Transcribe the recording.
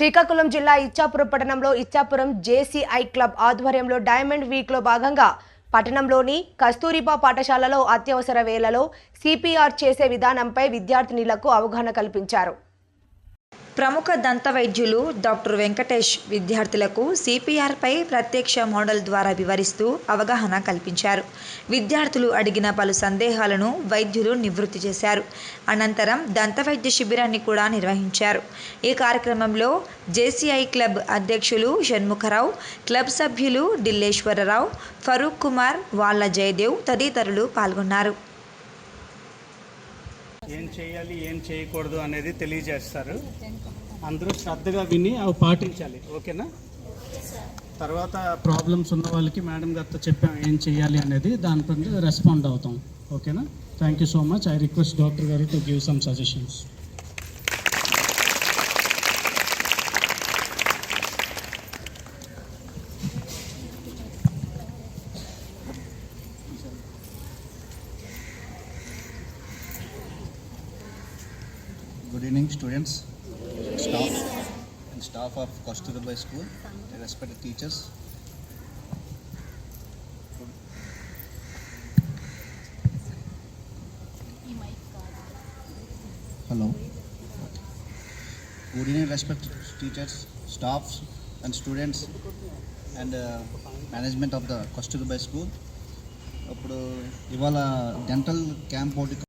శ్రీకాకుళం జిల్లా ఇచ్చాపురం పట్టణంలో Ichchapuram JCI club ఆధ్వర్యంలో డైమండ్ వీక్లో భాగంగా పట్టణంలోని కస్తూరిబా పాఠశాలలో అత్యవసర వేళలో సిపిఆర్ చేసే విధానంపై విద్యార్థినిలకు అవగాహన కల్పించారు. ప్రముఖ దంత వైద్యులు డాక్టర్ వెంకటేష్ విద్యార్థులకు సిపిఆర్పై ప్రత్యక్ష మోడల్ ద్వారా వివరిస్తూ అవగాహన కల్పించారు. విద్యార్థులు అడిగిన పలు సందేహాలను వైద్యులు నివృత్తి చేశారు. అనంతరం దంత వైద్య శిబిరాన్ని కూడా నిర్వహించారు. ఈ కార్యక్రమంలో జేసీఐ క్లబ్ అధ్యక్షులు షణ్ముఖరావు క్లబ్ సభ్యులు డిల్లేశ్వరరావు ఫరూక్ కుమార్ వాళ్ళ జయదేవ్ తదితరులు పాల్గొన్నారు. ఏం చేయాలి ఏం చేయకూడదు అనేది తెలియజేస్తారు. అందరూ శ్రద్ధగా విని అవి పాటించాలి. ఓకేనా? తర్వాత ప్రాబ్లమ్స్ ఉన్న వాళ్ళకి మేడం గారితో చెప్పాం ఏం చేయాలి అనేది దానిపైన రెస్పాండ్ అవుతాం. ఓకేనా? Thank you so much I request doctor గారు to give some suggestions good evening students staff and staff of Kasturba school respect teachers hello good evening respect teachers staffs and students and management of the Kasturba school అప్పుడు ఇవాళ dental camp ఒకటి